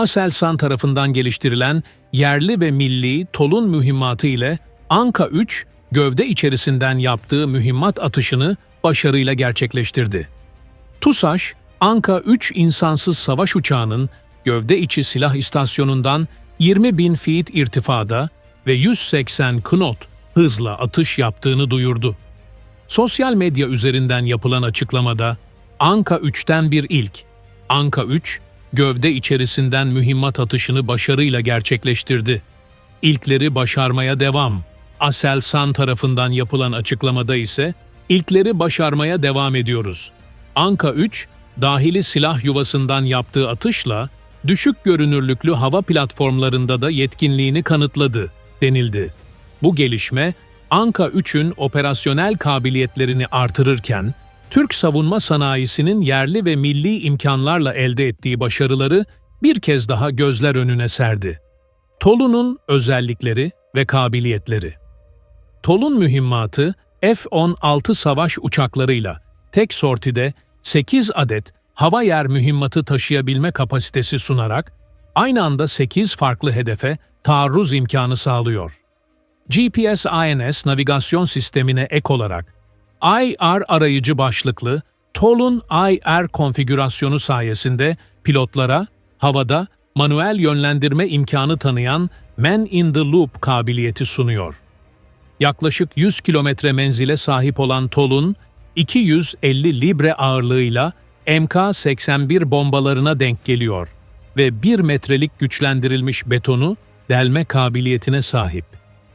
Aselsan tarafından geliştirilen yerli ve milli Tolun mühimmatı ile Anka 3 gövde içerisinden yaptığı mühimmat atışını başarıyla gerçekleştirdi. TUSAŞ, Anka 3 insansız savaş uçağının gövde içi silah istasyonundan 20 bin feet irtifada ve 180 knot hızla atış yaptığını duyurdu. Sosyal medya üzerinden yapılan açıklamada Anka 3'ten bir ilk. Anka 3, gövde içerisinden mühimmat atışını başarıyla gerçekleştirdi. İlkleri başarmaya devam. Aselsan tarafından yapılan açıklamada ise ilkleri başarmaya devam ediyoruz. Anka 3, dahili silah yuvasından yaptığı atışla düşük görünürlüklü hava platformlarında da yetkinliğini kanıtladı, denildi. Bu gelişme, Anka 3'ün operasyonel kabiliyetlerini artırırken, Türk savunma sanayisinin yerli ve milli imkanlarla elde ettiği başarıları bir kez daha gözler önüne serdi. Tolu'nun özellikleri ve kabiliyetleri Tolun mühimmatı F-16 savaş uçaklarıyla tek sortide 8 adet hava yer mühimmatı taşıyabilme kapasitesi sunarak aynı anda 8 farklı hedefe taarruz imkanı sağlıyor. GPS-INS navigasyon sistemine ek olarak IR arayıcı başlıklı Tolun IR konfigürasyonu sayesinde pilotlara havada manuel yönlendirme imkanı tanıyan Man in the Loop kabiliyeti sunuyor. Yaklaşık 100 kilometre menzile sahip olan Tolun, 250 libre ağırlığıyla MK-81 bombalarına denk geliyor ve 1 metrelik güçlendirilmiş betonu delme kabiliyetine sahip.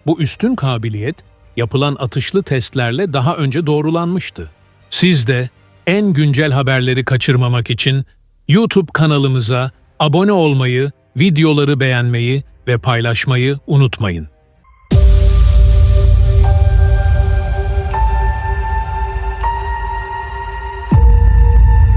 Bu üstün kabiliyet, yapılan atışlı testlerle daha önce doğrulanmıştı. Siz de en güncel haberleri kaçırmamak için YouTube kanalımıza abone olmayı, videoları beğenmeyi ve paylaşmayı unutmayın.